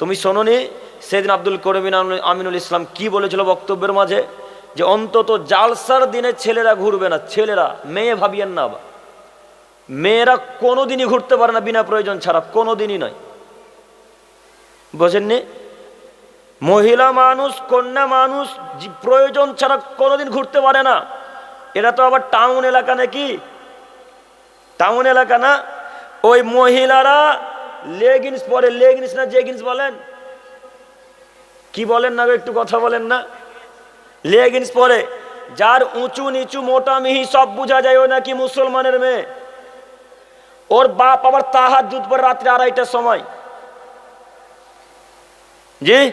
তুমি শোনোনি সেদিন আব্দুল করিমিন আমিনুল ইসলাম কি বলেছিল বক্তব্যের মাঝে? যে অন্তত জালসার দিনে ছেলেরা ঘুরবে না, ছেলেরা, মেয়ে ভাবিয়েন না মেয়েরা কোনোদিনই ঘুরতে পারে না বিনা প্রয়োজন ছাড়া, কোনোদিনই নয়। বোঝেননি? মহিলা মানুষ, কন্যা মানুষ প্রয়োজন ছাড়া কোনোদিন ঘুরতে পারে না। এরা তো আবার টাউন এলাকা নাকি? টাউন এলাকা না? ওই মহিলারা লেগিংস পরে লেগিংস না জেগিংস বলেন? কি বলেন না একটু কথা বলেন না। লেগিংস পরে, যার উঁচু নিচু মোটা মিহি সব বোঝা যায়, ও নাকি মুসলমানের মেয়ে। ওর বাপ আবার তাহার জুত পরে রাত্রে আড়াইটার সময়। জি?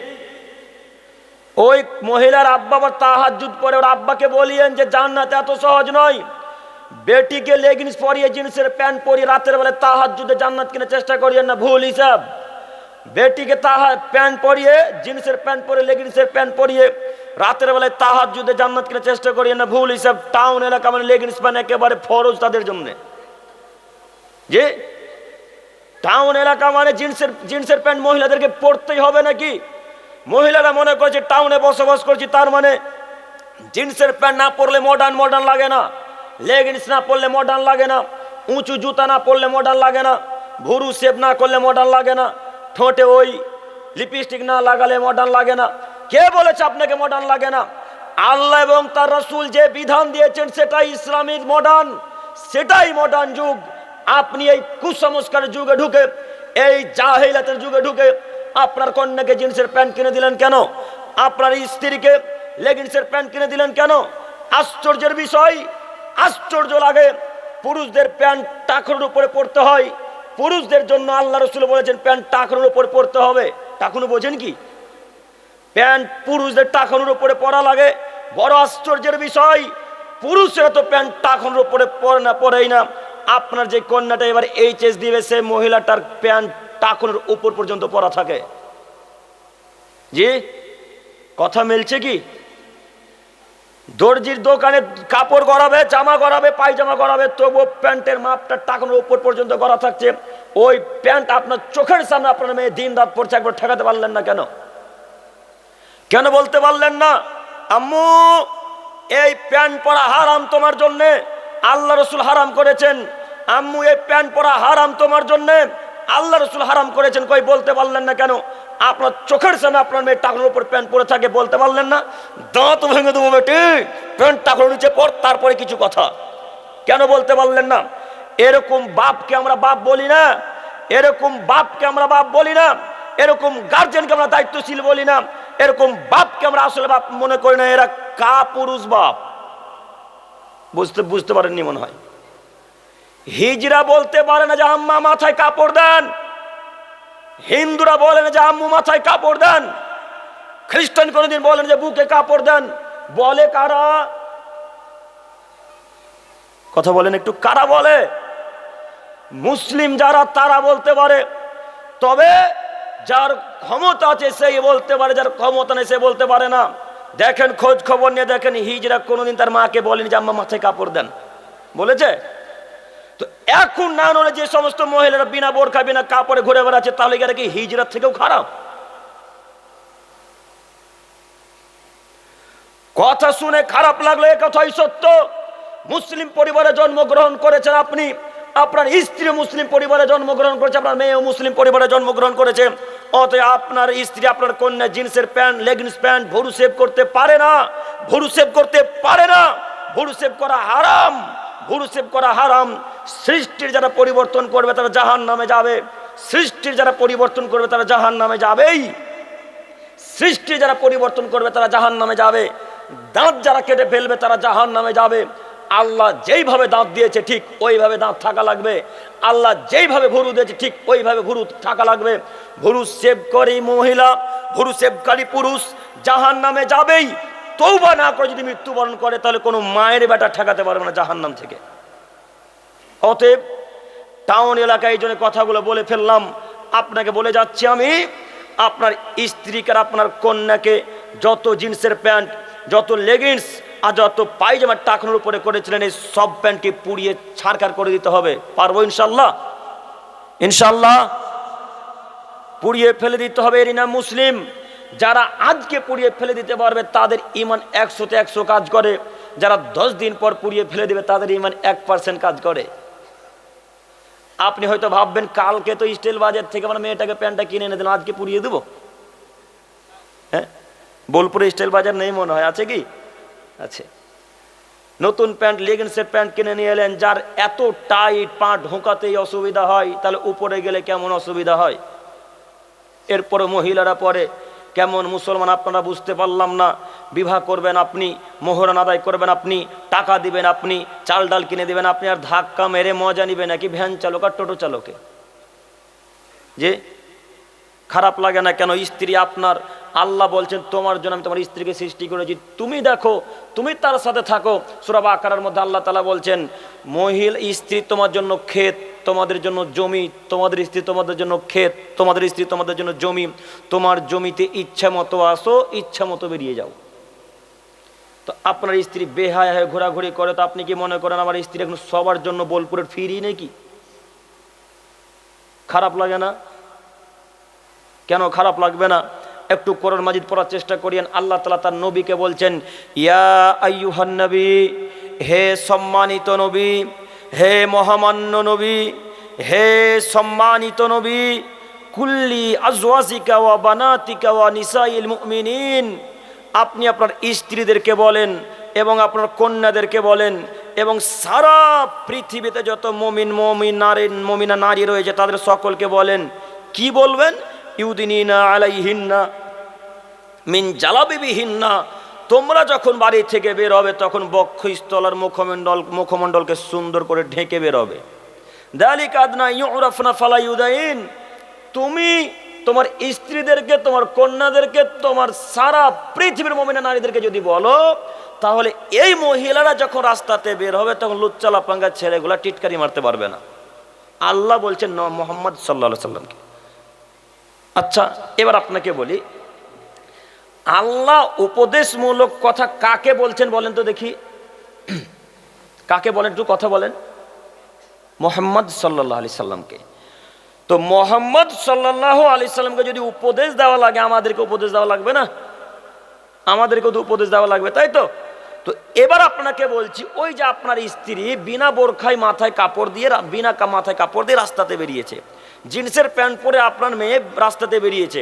ওই মহিলার আব্বা আবার তাহাজুদ পরে, ওর আব্বাকে বলিয়েন যে জান্নাত এত সহজ নয়। বেটিকে লেগিংস পরিয়ে জিন্সের প্যান্ট পরিয়ে, রাতের বেলা তাহাজুদে জান্নাত কিনে চেষ্টা করিয়েন না, ভুল হিসাব। বেটিকে তাহা প্যান্ট পরিয়ে জিন্সের প্যান্ট পরে লেগিংসের প্যান্ট পরিয়ে, রাতের বেলায় তাহাজুদে জান্নাত কিনে চেষ্টা করিয়েন না, ভুল হিসাব। টাউন এলাকা মানে লেগিংস প্যান্ট একেবারে ফরজ তাদের জন্যে। যে টাউন এলাকা মানে জিন্সের জিন্সের প্যান্ট মহিলাদেরকে পরতেই হবে নাকি? মহিলারা মনে করছে টাউনে বসবাস করছি, তার মানে জিন্সের প্যান্ট না পরলে মডার্ন মডার্ন লাগে না। লেগিংস না পরলে মডার্ন লাগে না। উঁচু জুতা না পরলে মডার্ন লাগে না। ভুরু শেপ না করলে মডার্ন লাগে না। ঠোঁটে ওই লিপস্টিক না লাগালে মডার্ন লাগে না। কে বলেছে আপনাকে মডার্ন লাগে না? আল্লাহ এবং তার রসুল যে বিধান দিয়েছেন, সেটাই ইসলামিক মডার্ন সেটাই মডার্ন যুগ। আপনি এই কুসংস্কারের যুগে ঢুকে, এই জাহিলাতের যুগে ঢুকে, আপনার কন্যাকে জিন্সের প্যান্ট কিনে দিলেন কেন? আপনার স্ত্রীকে লেগিংসের প্যান্ট কিনে দিলেন কেন? আশ্চর্যের বিষয় আশ্চর্য লাগে, পুরুষদের প্যান্ট টাকরের উপরে পড়তে হয়। পুরুষদের জন্য আল্লাহ রসুল বলেছেন, প্যান্ট টাকরের উপরে পড়তে হবে। টাকুনো বোঝেন কি? প্যান্ট পুরুষদের টাকানোর উপরে পরা লাগে। বড় আশ্চর্যের বিষয়, পুরুষেরা তো প্যান্ট টাকানোর উপরে পরে না, পরেই না। আপনার যে কন্যাটা এবার এইচএস দিবে, সে মহিলাটার প্যান্ট টাকানোর উপর পর্যন্ত পরা থাকে। জি, কথা মিলছে কি? দর্জির দোকানে কাপড় গড়াবে, জামা গড়াবে, পায়জামা গড়াবে, তবুও প্যান্টের মাপটা টাকানোর উপর পর্যন্ত গড়া থাকছে। ওই প্যান্ট আপনার চোখের সামনে আপনার মেয়ে দিন রাত পড়ছে, একবার ঠেকাতে পারলেন না কেন? কেন বলতে পারলেন না? আম্মু, এই প্যান্ট পরা হারাম তোমার জন্য, আল্লাহ রসুল হারাম করেছেন। আম্মু, এই প্যান্ট পরা হারাম তোমার জন্য, আল্লাহ রসুল হারাম করেছেন, কই বলতে পারলেন না কেন? আপনার চোখের সামনে আপনার মেয়ে টাকলোর উপর প্যান্ট পরে থাকে বলতে পারলেন না। দাঁত ভেঙে দেবো বেটি। প্যান্ট টাকলোর নিচে পর, তারপরে কিছু কথা। কেন বলতে পারলেন না? এরকম বাপকে আমরা বাপ বলি না। এরকম বাপকে আমরা বাপ বলি না। এরকম গার্জেনকে আমরা দায়িত্বশীল বলি না। এরকম বাপকে আমরা আসলে বাপ মনে করি না। এরা কা পুরুষ বাপ। বুঝতে বুঝতে পারেননি মনে হয়? হিজরা বলতে পারে না যে আম্মা মাথায় কাপড় দেন। হিন্দুরা বলেন যে আম্মু মাথায় কাপড় দেন। খ্রিস্টান কোনোদিন বলেন যে বুকে কাপড় দেন। বলে কারা? কথা বলেন একটু, কারা বলে? মুসলিম যারা, তারা বলতে পারে। তবে যার ক্ষমতা আছে, সেই বলতে পারে। যার ক্ষমতা নেই, সে বলতে পারে না। দেখেন, খোঁজ খবর নিয়ে দেখেন, হিজরা কোনোদিন তার মাকে বলেনি যে আম্মা মাথায় কাপড় দেন। বলেছে? তো এখন না হলে যে সমস্ত মহিলারা বিনা বোরখা, বিনা কাপড়ে ঘুরে বেড়াচ্ছে, তাহলে এরা কি হিজরার থেকেও খারাপ? কথা শুনে খারাপ লাগল কথাই সত্য। মুসলিম পরিবারে জন্মগ্রহণ করেছেন আপনি, আপনার স্ত্রী মুসলিম পরিবারে জন্মগ্রহণ করেছে, আপনার মেয়েও মুসলিম পরিবারে জন্মগ্রহণ করেছে, অতএব আপনার স্ত্রী, আপনার কন্যা জিন্সের প্যান্ট, লেগিংস প্যান্ট, ভরু সেভ করতে পারে না, ভরু সেভ করতে পারে না, ভরু সেভ করা হারাম, ভরু সেভ করা হারাম। সৃষ্টির যারা পরিবর্তন করবে তারা জাহান নামে যাবে। সৃষ্টির যারা পরিবর্তন করবে তারা জাহান নামে যাবেই। সৃষ্টি যারা পরিবর্তন করবে তারা জাহান নামে যাবে। দাঁত যারা কেটে ফেলবে তারা জাহান নামে যাবে। আল্লাহ যেইভাবে দাঁত দিয়েছে ঠিক ওইভাবে দাঁত থাকা লাগবে। আল্লাহ যেইভাবে ভুরু দিয়েছে ঠিক ওইভাবে ভুরু থাকা লাগবে। ভুরু সেবকারী মহিলা, ভুরু সেবকারী পুরুষ জাহান নামে যাবেই। তৌবা না করে যদি মৃত্যুবরণ করে তাহলে কোনো মায়ের বেটা ঠেকাতে পারবে না জাহান নাম থেকে। অতএব টাউন এলাকায় এই জন্য কথাগুলো বলে ফেললাম। আপনাকে বলে যাচ্ছি আমি, আপনার স্ত্রীকে আপনার কন্যাকে যত জিন্সের প্যান্ট, যত লেগিংস আর যত পায়জামা টাকানোর উপরে করেছিলেন, এই সব প্যান্টকে পুড়িয়ে ছাড়কার করে দিতে হবে। পারব ইনশাল্লাহ ইনশাল্লাহ পুড়িয়ে ফেলে দিতে হবে। এরই নাম মুসলিম। যারা আজকে পুড়িয়ে ফেলে দিতে পারবে, তাদের ইমান একশোতে একশো কাজ করে। যারা দশ দিন পর পুড়িয়ে ফেলে দেবে, তাদের ইমান এক পার্সেন্ট কাজ করে। আপনি হয়তো ভাববেন, কালকে তো স্টিল বাজার থেকে আমার মেয়েটাকে প্যান্টটা কিনে এনে দিলাম, আজকে পুড়িয়ে দেবো? হ্যাঁ? বোলপুরে স্টাইল বাজার নেই মনে হয়, আছে কি? আছে। নতুন প্যান্ট লেগিংসের প্যান্ট কিনে নিয়ে এলেন, যার এত টাইট পা ঢোকাতেই অসুবিধা হয়, তাহলে উপরে গেলে কেমন অসুবিধা হয়? এরপরে মহিলারা পরে, কেমন মুসলমান আপনারা বুঝতে পারলাম না বিবাহ করবেন আপনি মোহরান আদায় করবেন আপনি, টাকা দিবেন আপনি, চাল ডাল কিনে দিবেন আপনি, আর ধাক্কা মেরে মজা নিবেন নাকি ভ্যান চালক আর টোটো চালকে? যে খারাপ লাগে না কেন? স্ত্রী আপনার, আল্লাহ বলছেন, তোমার জন্য আমি তোমার স্ত্রীকে সৃষ্টি করেছি। তুমি দেখো, তুমি তার সাথে থাকো। সুরাব আকারের মধ্যে আল্লাহ তালা বলছেন, মহিল, স্ত্রী তোমার জন্য ক্ষেত, তোমাদের জন্য জমি, তোমাদের স্ত্রী তোমাদের জন্য ক্ষেত, তোমাদের স্ত্রী তোমাদের জন্য জমি, তোমার জমিতে ইচ্ছা মতো আসো ইচ্ছা মতো বেরিয়ে যাও। তো আপনার স্ত্রী বেহায় হয়ে ঘোরাঘুরি করে, তো আপনি কি মনে করেন আমার স্ত্রী এখন সবার জন্য বোলপুরের ফিরি নাকি? খারাপ লাগে না? কেন খারাপ লাগবে না? একটু কোরআন মাজিদ পড়ার চেষ্টা করিয়েন, আল্লাহ তালা তার নবীকে বলছেন, ইয়া আইয়ুহান নবী, হে সম্মানিত নবী, হে মহামান্য নবী, হে সম্মানিত নবী, কুল্লি আজওয়াজিকা ওয়া বানাতিকা ওয়া নিসাইল মুমিনিন। আপনি আপনার স্ত্রীদেরকে বলেন এবং আপনার কন্যাদেরকে বলেন এবং সারা পৃথিবীতে যত মমিন মমিন নারী, মমিনা নারী রয়েছে, তাদের সকলকে বলেন, কি বলবেন? ইউদিনা আলাইহিন্না মিন জালাবিবিহিন্না। তোমরা যখন বাড়ি থেকে বের হবে, তখন বক্ষস্থল আর মুখমণ্ডল, মুখমণ্ডলকে সুন্দর করে ঢেকে বের হবে। দালিক আদনা ইউরাফনা ফালা ইউদাইন। তুমি তোমার স্ত্রীদেরকে, তোমার কন্যাদেরকে, তোমার সারা পৃথিবীর মমিনা নারীদেরকে যদি বলো, তাহলে এই মহিলারা যখন রাস্তাতে বের হবে, তখন লুচ্চালা পাঙ্গা ছেলেগুলা টিটকারি মারতে পারবে না। আল্লাহ বলছেন ন মোহাম্মদ সাল্লা সাল্লামকে আচ্ছা এবার আপনাকে বলি, আল্লাহ উপদেশমূলক কথা কাকে বলছেন বলেন তো দেখি। কাকে বলেন, একটু কথা বলেন। মোহাম্মদ সাল্লাহ আলি সাল্লামকে তো মোহাম্মদ সাল্লাহ আলি সাল্লামকে যদি উপদেশ দেওয়া লাগে, আমাদেরকে উপদেশ দেওয়া লাগবে না? আমাদেরকে তো উপদেশ দেওয়া লাগবে, তাই তো? তো এবার আপনাকে বলছি, ওই যে আপনার স্ত্রী বিনা বোরখায় মাথায় কাপড় দিয়ে, বিনা মাথায় কাপড় দিয়ে রাস্তাতে বেরিয়েছে, জিন্সের প্যান্ট পরে আপনার মেয়ে রাস্তাতে বেরিয়েছে,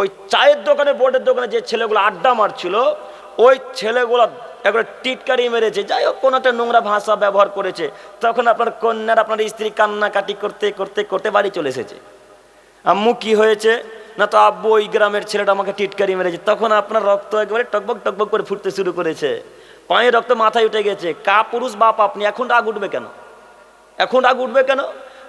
ওই চায়ের দোকানে, বোর্ডের দোকানে যে ছেলেগুলো আড্ডা মারছিল, ওই ছেলেগুলো একবার টিটকারি মেরেছে। যাই হোক, কোনো একটা নোংরা ভাষা ব্যবহার করেছে। তখন আপনার কন্যার, আপনার স্ত্রী কান্নাকাটি করতে করতে করতে বাড়ি চলে এসেছে। আম্মু কি হয়েছে? না তো আব্বু ওই গ্রামের ছেলেটা আমাকে টিটকারি মেরেছে। তখন আপনার রক্ত একবারে টকবক টকবক করে ফুটতে শুরু করেছে। পায়ে রক্ত মাথায় উঠে গেছে। কা পুরুষ, বাপ আপনি, এখন রাগ উঠবে কেন? এখন রাগ উঠবে কেন?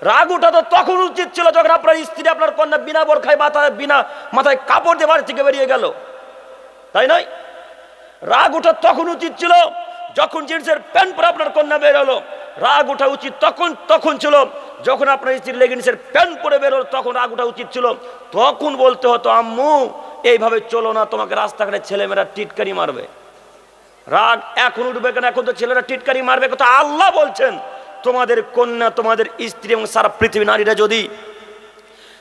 রাগ উঠা তো তখন উচিত ছিল যখন আপনার স্ত্রী আপনার কন্যা বিনা বোরখায় মাথায়, বিনা মাথায় কাপড় দিয়ে বাড়ি থেকে বেরিয়ে গেল। তাই নয়? রাগ ওঠা তখন উচিত ছিল, যখন জিন্সের প্যান্ট পরে আপনার কন্যা বের হলো। রাগ ওঠা উচিত তখন তখন ছিল। যখন আপনার স্ত্রী লেগিংসের প্যান্ট পরে বের হলো, তখন রাগ ওঠা উচিত ছিল। তখন বলতে হতো, আম্মু, এইভাবে চলো না, তোমাকে রাস্তাঘাটে ছেলেমেয়েরা টিটকারি মারবে। রাগ এখন উঠবে কেন? এখন তো ছেলেরা টিটকারি মারবে কথা আল্লাহ বলছেন। তোমাদের কন্যা, তোমাদের স্ত্রী এবং সারা পৃথিবী নারীরা যদি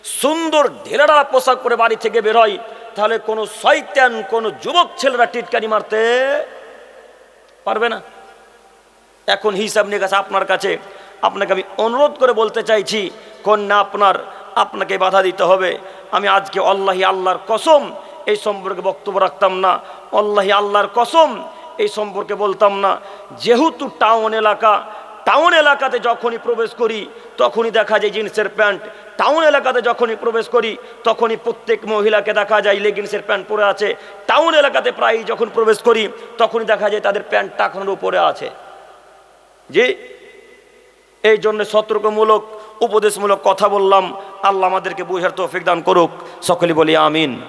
সুন্দর ঢেলাডা পোশাক পরে বাড়ি থেকে বের হয় তাহলে কোনো শয়তান, কোনো যুবক ছেলেরা টিটকারি মারতে পারবে না? এখন হিসাব গেছে আপনার কাছে। আপনাকে আমি অনুরোধ করে বলতে চাইছি, কন্যা আপনার, আপনাকে বাধা দিতে হবে। আমি আজকে আল্লাহি আল্লাহর কসম এই সম্পর্কে বক্তব্য রাখতাম না। আল্লাহি আল্লাহর কসম এই সম্পর্কে বলতাম না। যেহেতু টাউন এলাকা টাউন এলাকাতে যখনই প্রবেশ করি, তখনই দেখা যায় জিন্সের প্যান্ট। টাউন এলাকাতে যখনই প্রবেশ করি, তখনই প্রত্যেক মহিলাকে দেখা যায় লেগিংসের প্যান্ট পরে আছে। টাউন এলাকাতে প্রায় যখন প্রবেশ করি, তখনই দেখা যায় তাদের প্যান্ট টাকানোর উপরে আছে। জি? এই জন্য সতর্কমূলক, উপদেশমূলক কথা বললাম। আল্লাহ আমাদেরকে বুঝার তৌফিক দান করুক। সকলে বলি আমিন।